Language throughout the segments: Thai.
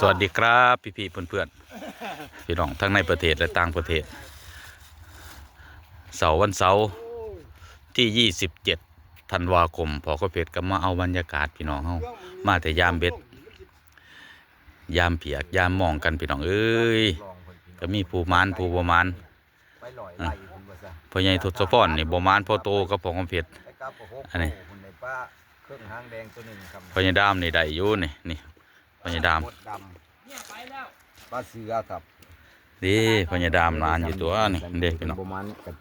สวัสดีครับ พี่พี่ๆเพื่อนๆพี่น้องทั้งในประเทศและต่างประเทศ เสาร์วันเสาร์ที่ 27ธันวาคม พอก็เพชรก็มาเอาบรรยากาศพี่น้องเฮามาแต่ยามเบ็ด ยามเปียกยามมองกันพี่น้องเอ้ยก็มีผู้มานผู้บมานไปลอยไล่คุณพ่อใหญ่ทศพรนี่บ่มานพ่อโตกับพ่อคำเพชรอันนี้พ่อใหญ่ดามนี่ได้อยู่นี่นี่ พ่อใหญ่ดามมดดำปลาเสือครับดีพ่อใหญ่ดามนานอยู่ตัวนี่เด็กพี่น้องประมาณกับ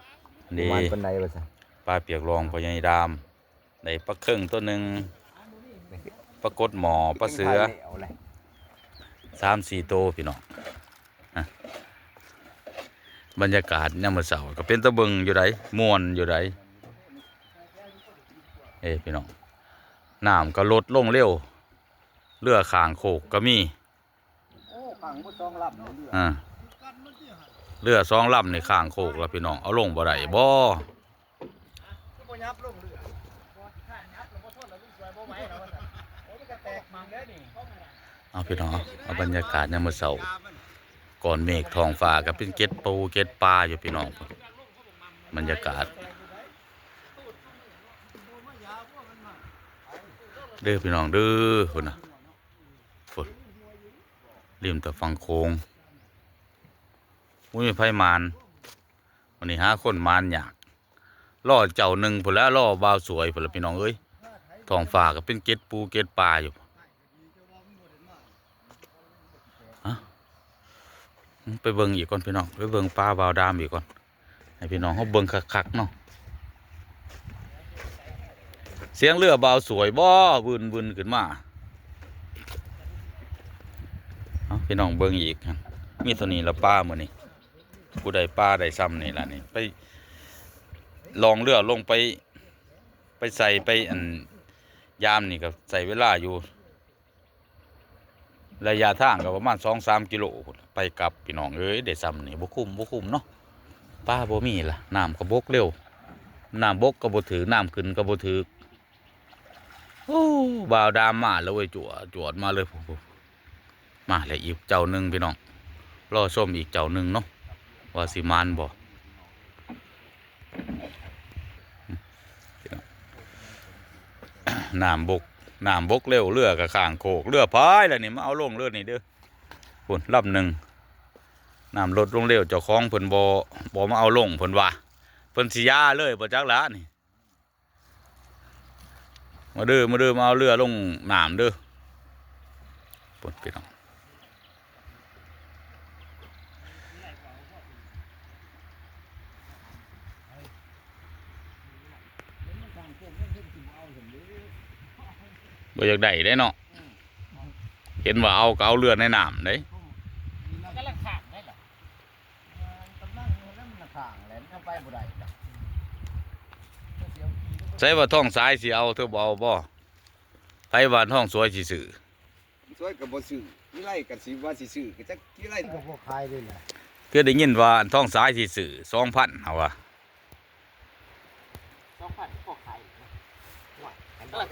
ปดีระมาณปันใดว่าซะปลาเปียกรองพอใหญายดามได้ปลาเครื่องตัวหนึ่งปลากดหมอปลาเสือเอาเลยสามสี่โตวพี่น้องอะบรรยากาศยามมื้อเช้าก็เป็นตะเบิงอยู่ไดม่วนอยู่ไดเอ้พี่น้องน้ำก็ลดลงเร็ว เรือขางโขกก็มีโอ้ขังมดสองลำเลยเรืออ่าเรือสองลำในข้างโขกแล้วพี่น้อง เอาลงบ่ได้บ่บ่ยับลงเรือเอาพี่น้องเอาบรรยากาศยามมื้อเช้าก่อนเมฆทองฟ้าก็เป็นเกล็ดปูเกล็ดปลาอยู่พี่น้องบรรยากาศเด้อพี่น้องเด้อคนนะฝน ริมแต่ฟังโค้งมุ้ยไพ่มานวันนี้หาคนมานอยากล่อเจ้าหนึ่งผลแล้วล่อบ่าวสวยผลพี่น้องเอ้ยทองฟ้าก็เป็นเกล็ดปูเกล็ดปลาอยู่ไปเบิ่งอีกก่อนพี่น้องไปเบิ่งปลาบาวดามอีกก่อนให้พี่น้องเขาเบิ่งคักๆเนาะเสียงเรือบาวสวยบ่วืนวืนขึ้นมาเอา พี่น้องเบิ่งอีกครับมีตัวนี้ละปลามือนี้ผู้ใดปลาใดซ้ำนี่ล่ะนี่ไปลองเรือลงไป ไปใส่ไปอันยามนี่ก็ใส่เวลาอยู่ ระยะทางก็ประมาณสองสามกิโลไปกลับพี่น้องเอ้ยได้ซ้ำนี่บ่คุ้มบ่คุ้มเนาะป้าบ่มีล่ะน้ำก็บกเร็วน้ำบกก็บ่ถือน้ำขึ้นก็บ่ถือโอ้บ่าวดามมาแล้วเว้ยจั่วจวดมาเลยผม มาแล้วอีกเจ้าหนึ่งพี่น้องรอชมอีกเจ้าหนึ่งเนาะว่าสิมานบ่น้ำบกน้ำบกเร็วเรือกับข้างโคกเรือพายแล้วนี่มาเอาลงเรือนี่เด้อพุ่นลำหนึ่งน้ำลดลงเร็วเจ้าของเพิ่นบ่บ่มาเอาลงเพิ่นว่าเพิ่นสิยาเลยบ่จักละนี่มาเด้อมาเด้อมาเอาเรือลงน้ำเด้อพุ่นพี่น้อง บ่อยากได้ได้เนาะเห็นว่าเอาก็เอาเรือในน้ำเด้ก็ละข้างได้ล่ะกำลังนั่นละข้างแหลมเข้าไปบ่ได้ล่ะใช่ว่าท้องซ้ายสิเอาเธอบ่เอาบ่ไปว่าท้องสวยสิซื้อสวยกับบ่ซื้อกี่ไร่กับสิว่าสิซื้อก็จักกี่ไร่ก็พวกคายเลยแหละคือได้ยินว่าท้องซ้ายสิซื้อ2,000เอาว่า สองพันพอขาย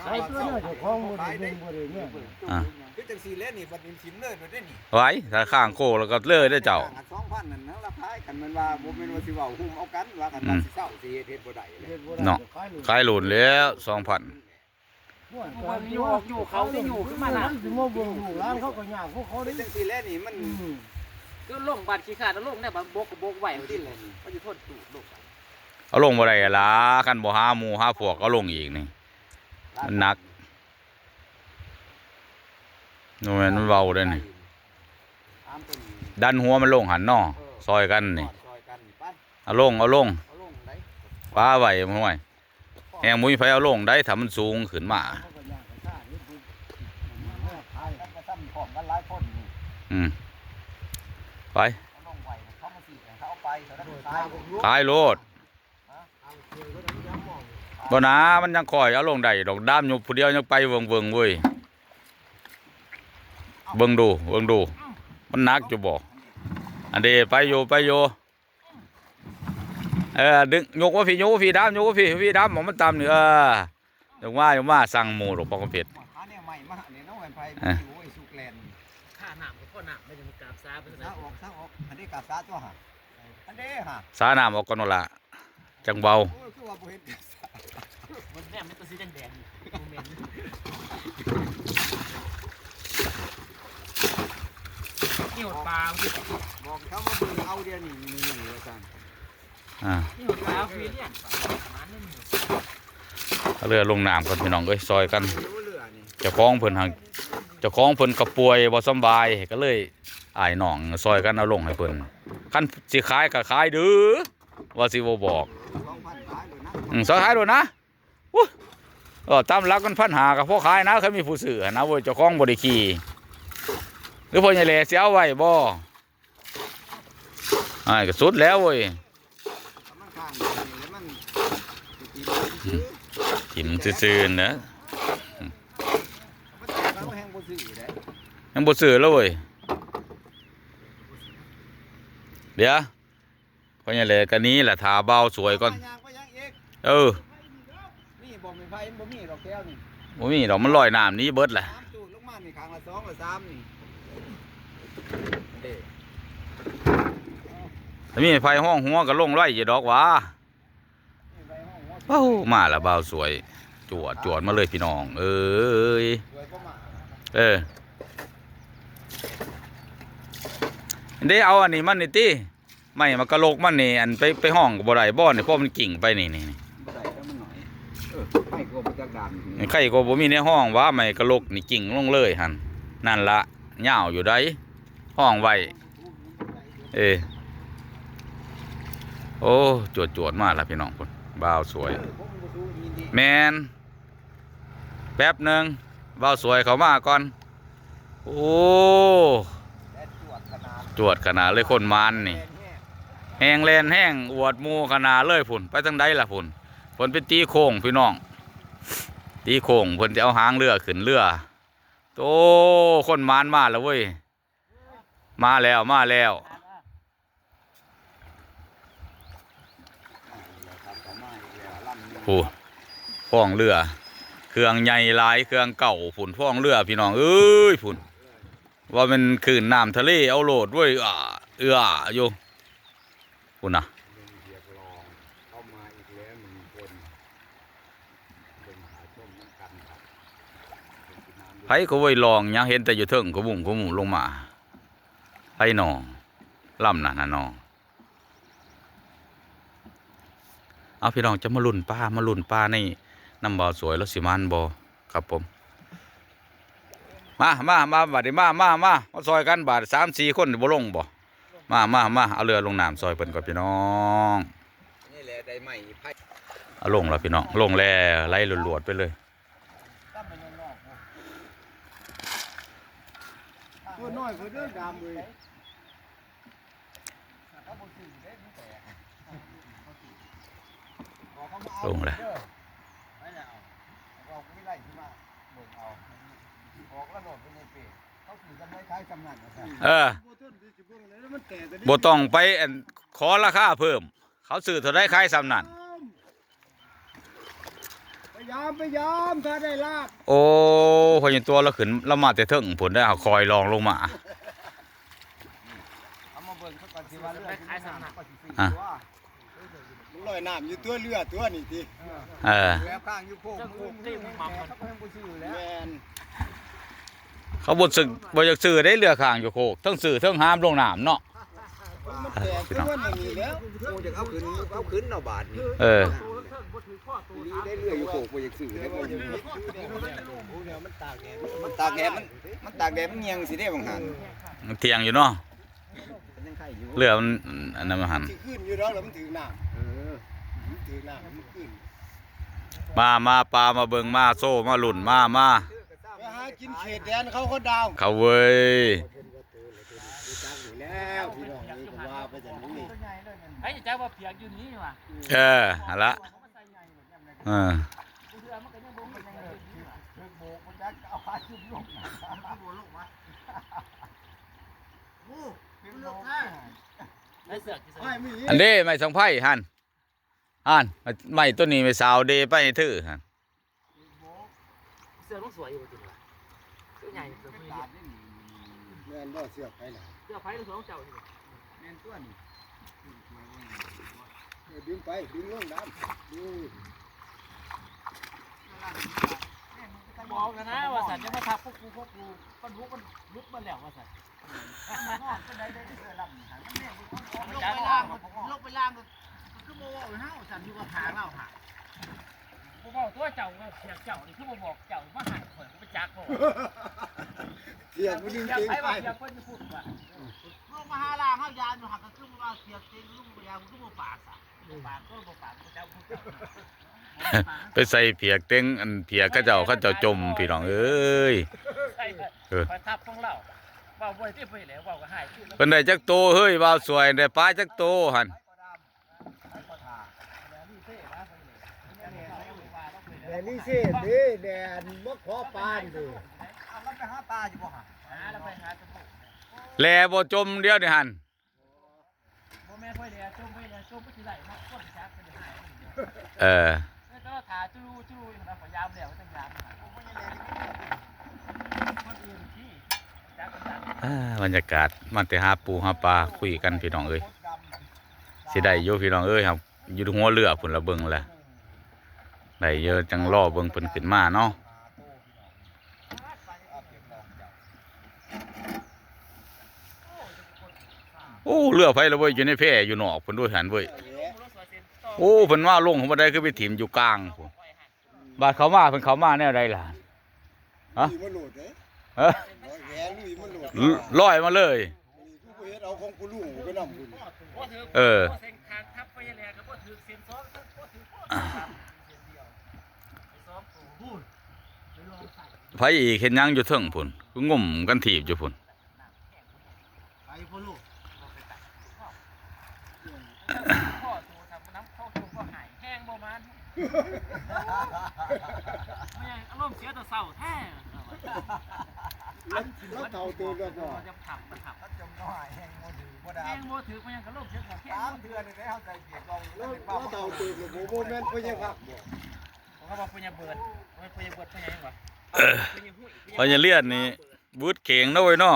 ขายตัวเนี่ยเจ้าของบ่ได้เบิ่งบ่ได้เนี่ยอะคือจังซี่แล้วนี่บัดนี้ทิมเลยบ่ได้นี่ไว้ถ้าข้างโคกแล้วก็เลิกได้อเจ้า2,000นั่นนะราคากันมันว่าบ่แม่นว่าสิเว้าหุ้มเอากันว่ากันว่าสิเศร้าสิเฮ็ดเฮ็ดบ่ได้เลยเฮ็ดบ่ได้เนาะขายเลยขายหลุนแล้ว2,000ม่วนมันอยู่ออกอยู่เขาได้อยู่ขึ้นมาน่ะสิมาเบิ่งลูกหลานเขาก็ยากพวกเขาคืได้อจังซี่แล้วนี่มันอืมก็ลงบาดขี้ขาดแล้วลงเนี่ยบางบกกับบกไหวที่เลยมันจะทนตูดลงเอาลงบ่ได้ล่ะคันบ่หาหมู่หาพวกเอาลงอีกนี่ มันหนักโนแม่นมันเว้าได้อนี่ตามเป็นดันหัวมันลงหันเนาะซอยกันนี่ซอยกันนี่ไปเอาลงเอาลงเอาลงไหนฟ้าไว้มันไว้แหงมุ้ยไฟเอาลงได้ถ้ามันสูงขึ้นมาเขาก็ยากกันซ่าเฮ็ดบุญขายแล้วก็ซ้ำพร้อมกันหลายคนนี่อืมไปเอาลงไว้เขามาสิเขาเอาไปเท่านั้นโดยตาตายบ่รู้ขายโลด บ่นะมันยังคอยเอาลงได้ดอกด้ามอยู่ผู้เดียวยังไปเวิงเวิงๆเว้ยเบิ่งดูเบิ่งดู มันหนักอยู่บ่อันเดไปอยู่ไปอยู่เออดึงยกว่าพี่ยกว่าพี่ด้ามยกว่าพี่พี่ด้ามหมองมันตามนี่เออยกว่าอยกว่าสั่งหมูดอกปอกกระเพ็ดหาเนี่ยใหม่มาเนี่ยน้องไอ้ไผอะอยู่ไอ้สู้ลูกแลนข้าหนามกับพ่อหนามไม่ได้มีกราบซาเป็นซาออกซาออกอันนี้กาซาตัวหะอันนี้ฮะสาน้ำออกก่อนโนนละจังเบาโอ้ยคือว่าบ่ เนกาซามันแนมไม่ตัวสีแดงๆอยู่โมเมนต์นี่หดปลาพี่บอกเขาว่าเบิ่งเอาเดียวนี่นี่นี่ว่าซั่นอ่านี่หดปลาพี่เนี่ยเรือลงน้ำกันพี่น้องเอ้ยซอยกันรู้เรือนี่เจ้องเพิ่นหังเจ้าของเพิ่นกระป่วยบ่สำบายก็เลยอ้ายน้องซอยกันเอาลงให้เพิ่นคันสิขายก็ขายเด้อว่าสิบ่บอก2,000ขายเลยนะอืมซอยขายดดนะ อู้เออตามหลักมันพันหากับพ่อขายนะเขามีผู้ซื้อนะเว้ยเจ้าของบ่ได้ขี่หรือพ่อใหญ่แหล่สิเอาไว้บ่อ้ายก็สุดแล้วเว้ยมันข้างนี่แล้วมันสิกินซื่อๆนะมังบ่ซื้อเด้ยังบ่ซื้อแล้วเว้ยเดี๋ยวพ่อใหญ่แหล่ก็หนี้แหละทาเบาสวยก่อน เออ บ่มีไฟบ่มีดอกแก้วนี่บ่มีดอกมันลอยน้ำหนี้เบิดแหละสามตู้ลงมานี่ข้างละสองละสามนี่เด้ถ้ามีไฟห้องหัวก็ลงไล่อยู่ดอกหวะนี่ไปห้องว่าเอ้ามาและเบาสวย จวดจวดมาเลยพี่น้อง เอ้ยสวยก็มาเออได้เอาอันนี้มันนี่ติไม่มากระโลกมันนี่อันไปไปห้องกับบ่ได้บ่นี่เพราะมันกิ่งไปนี่นี่นี่ ก็บ่จักดานนี่ใครก็บ่มีในห้องว่าไม่กระโลกนี่กิ่งลงเลยหันนั่นละเหยาวอยู่ได้ห้องไว้เออโอ้จวดจวดมากละพี่น้องคนบ่าวสวย แมนแป๊บหนึ่งเบาสวยเขามาก่อน โอ้จวดขนาดเลยคนมันนี่แห้งแลนแห้งอวดมูขนาดเลยพุ่นไปทางใดล่ะพุ่นเพิ่นเป็นตีโค้งพี่น้อง ตีโค้งเพิ่นจะเอาหางเรือขึ้นเรือโตคนมันมาแล้วเว้ยมาแล้วมาแล้วครับต่อมาอีกแล้วลำหนึ่งผู้ฟ้องเรือ เครื่องใหญ่หลายเครื่องเก่าพุ่นฟ้องเรือพี่น้องเอ้ยพุ่นว่ามันคืนน้ำทะเลเอาโหลดเว้ยอ่าเอื้ออยู่พุ่นนะ เรื่องเรียกรองเข้ามาอีกแล้วหนึ่งคนเป็นหาชมน้ำกันครับ เป็นกินน้ำไผก็ไว้ลองยังเห็นแต่อยู่เทิงก็บุ่มก็หมู่ลงมาไผหนอล่ำน่ะนะน้องเอาพี่น้องจะมาลุ่นป้ามาลุ่นป้าในน้ำบ่อสวยแล้วสิมันบ่ครับผม มามามาบาดนี้มามามามาซอยกันบาดสามสี่คนบ่ลงบ่มามามาเอาเรือลงน้ำซอยเพิ่นก่อนพี่น้องนี่แหละได้ไหมไพ่เอาลงแล้วพี่น้องลงแล้วไล่หลวดๆไปเลย ตั้มไปนอกๆ ตัวน้อยก็เด้อดำเลยลงแล้วบอกไม่ไล่ที่มาเบิกเอาบอกแล้วโหลดไปในเพจเขาถือกันไว้คล้ายกำนันนะครับเออบ่ต้องไปอั่นขอราคาเพิ่ม เขาซื้อเท่าได้ขายซ้ำนั่นพ ยายามพยายามถ้าได้ลาบโอ้พอยังตัวเราขึ้นเรามาแต่เทิงผลได้เอาคอยลองลงมาเอามาเบิ่งเขาก่อนสิว่าเรือที่น้ำก็สิสี่อะตัวมันลอยน้ำอยู่ตัวเรือตัวนี่ทีเออแล้วข้างอยู่โค้งโค้งเต็มแม่เขาก็ยังบ่ซื้อแล้วแม่นเขาบ่สึกบ่อยากซื้อได้เรือข้างอยู่โคกเทั้งซื้อเทั้งห้ามลงน้ำเนาะมันแตกตัวมันนี่แล้วโอ้จะเอาขึ้นเอ ได้เรืออยู่โค้งบ่อยากซื้อได้บ่อยู่มันตากแดดมันตากแดดมันมันตากแดดมันเงียงสิได้บางหันเที่ยงอยู่เนาะมันยังไข่อยู่เรือมันอันนั้นมันหันสิขึ้นอยู่แล้วแล้วมันถือน้ำเออมันถือน้ำมันขึ้นมามาปลามาเบิงมาโซ่มาหลุ่นมามาไปหากินเขตแดนเขาเขาดาวเขาเว้ยจังอยู่แล้วพี่น้องนี่ก็ว่าไปจากนี้ไอ้เจ้าว่าเปียกอยู่นี่ว่ะเออหันละเออโบกมันจะเอาพาชุบลงเป็นโลกแท้ไอ้เสือกที่สุดไม่มีอันเด้ไม่สังไพ่หันหันไม่ตัวนี้ไม่สาวเดไปทื่อหันเสือกต้องสวยอยู่จริงว่ะตัวใหญ่ตัวเป็นไม่ดาเยบอะนี่นบ่เสือกไปน่ะเจ้าไผ่หรือสองเจ้านี่แม่นตัวนี่เออดึงไปดึงลงน้ำ ดูบอกกันะว่าสัตว์จะมาทับพวกกูพวกกูมันลุกมันลุกมันแล้วว่าสัตว์ลงไปล่างลงไปล่างก็คือโมว่าเฮาสั่นอยู่กับหางเราหากูบอกตัวเจ้าว่าเสียเจ้านี่คือบ่บอกเจ้ามาหายข่อยกูไปจักบ่เสียงมันดึงอยากเก่งไปไปว่าอยากคนจะพูดว่าลงมาหาล่างเฮายานอยู่หักก็คือว่าเสียงเต็งลุงไปแล้วคือบ่ปากซะปากก็บ่ปากกูเจ้าพูดเจ้า ไปใส่เพียกเต็งอันเพียกเขาเจ้าเขาเจ้าจมพี่น้องเอ้ยใช่เออคอยทับของเราเว้าบ่ที่ไปแล้วเว้าก็หายชื่อแล้วเพิ่นได้จักโตเฮ้ยบ่าวสวยได้ปลาจักโตหั่นแดนนี่เซ่เด้แดนมะขอปานเด้เอาแล้วไปหาปลาอยู่บ่หาหาแล้วไปหาสมุนแลบ่จมเดียวนี่หั่นบ่แม่นค่อยเดียวจมไปเลยจมไปสิไหลมาคนจักเป็นหายเออ แล้วก็ถาจู้จู้อ ยามแล้วจังยามบรรยากาศมาแต่หาปูหาปลาคุยกันพี่น้องเอ้ยสิได้อยู่พี่น้องเอ้ยครับอยู่หัวเรือพุ่นละเบิงแหละได้เยอะจังรอเบิงเพิ่นขึ้นมาเนาะโอ้เรือไฟละเว้ยอยู่ในแพอยู่นอกเพิ่นด้วยหันเว้ยโอ้เพิ่นว่าลงของบ่ได้คือไปถิ่มอยู่กลางพุ่น บาดเขามาเพิ่นเขามาแนวใดล่ะฮะลุยมันโหลดเด้เอ้อแหนลุยมันโหลดลอยมาเลยกูบ่เฮ็ดเอาของกูลุงไปนำคุณเออเส้นทางทับไปยังไงก็บ่ถือเส้นซ้อนบ่ถือพ่อเส้นเดียวซ้อมพูดไปลองใส่ไผอีกเห็นหยังอยู่เทิงพุ่นคืองุ่มกันถีบอยู่พุ่น ไปพ่อลูก พ่อตัวทำน้ำเข้าตัวก็หายแห้งบ่ มันไม่อารมณ์เสียแต่เศร้าแท้แล้วแล้วเท่าตัวแล้วก็จะถับมันถับจมน้อยแห้งบ่ถือบ่ได้แห้งบ่ถือมันยังกระโลกเสียแต่แห้ตามงเทื่อนี่ได้เฮาใส่เกียร์ลงแล้วแล้วเท่าตัวแล้วบ่แม่นเพิ่ยังพับผมก็บอกปุญญเบิดไปุญญเบิดปุญญยังวะพอจะเลียนนี่บูดเข่งนะเว้ยเนาะ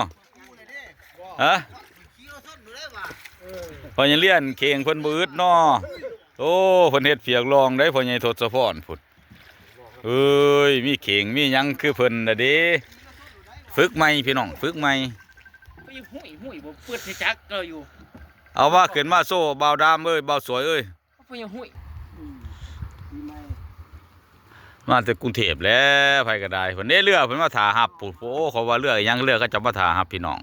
ฮะพอยู่ได้ว่ะเออพอจะเลียนเข่งเพิ่นบูดเนาะ โอ้เพิ่นเฮ็ดเพียกรองได้พอใหญ่ทศพรพุ่นเอ้ยมีเข่งมีหยังคือเพิ่นน่ะเด้ฝึกใหม่พี่น้องฝึกใหม่ปุญญาหุ่ยหุ่ยบ่เปิดที่จักก็อยู่เอาว่าขึ้นมาโซ่เบาวดามเอ้ยเบาวสวยเอ้ยปุญญาหุ่ยปีใหม่มาจากกรุงเทพแล้วไปก็ได้เพิ่นได้เรือเพิ่นมาถาหับปุ๊โอ้เขาว่าเรืออีหยังเรือก็จะมาถาหับพี่น้อง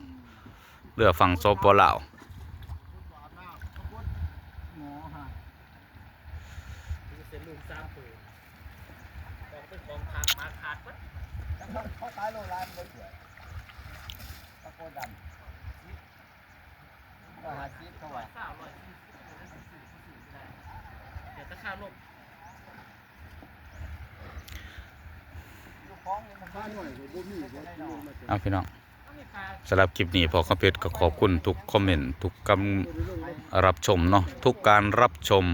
เรือฝั่งสปลาว หมอฮะ เส้นลูกสามปืนของเป็นของทางมาขาดปั๊บ เขายโลละบ่สวยตะโกนดำก็หาซีเท่าไหร่สาวอยสี่สิบเลยสี่สิบสี่สิบได้เดี๋ยวจะข้าลบลูกของนี่มันค่าหน่อยก็บ่มีบ่กิโลมาเอาพี่น้องสำหรับคลิปนี้พอคอมเพชรก็ขอบคุณทุกคอมเมนต์ทุกกำรับชมเนาะทุกการรับชม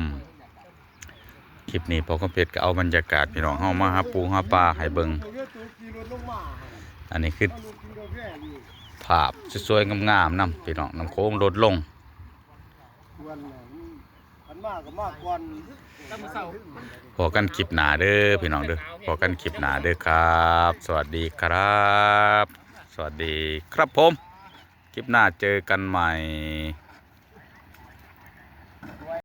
คลิปนี้พอคอมเพชรก็เอาบรรยากาศพี่น้องเฮามาหาปูหาปลาให้เบิ่ง อาเรือตัวขี่รถลงมาอันนี้คือเอาลูกกินกาแฟอยู่ภาพสวยๆงามๆนํพี่น้องน้ำโค้งลดลงควรน่ะอันมากก็มากกว่าตั้งมือเสาพอกันคลิปหน้าเด้อพี่น้องเด้อพอกันคลิปหน้าเด้อครับ สวัสดีครับ สวัสดีครับผม คลิปหน้าเจอกันใหม่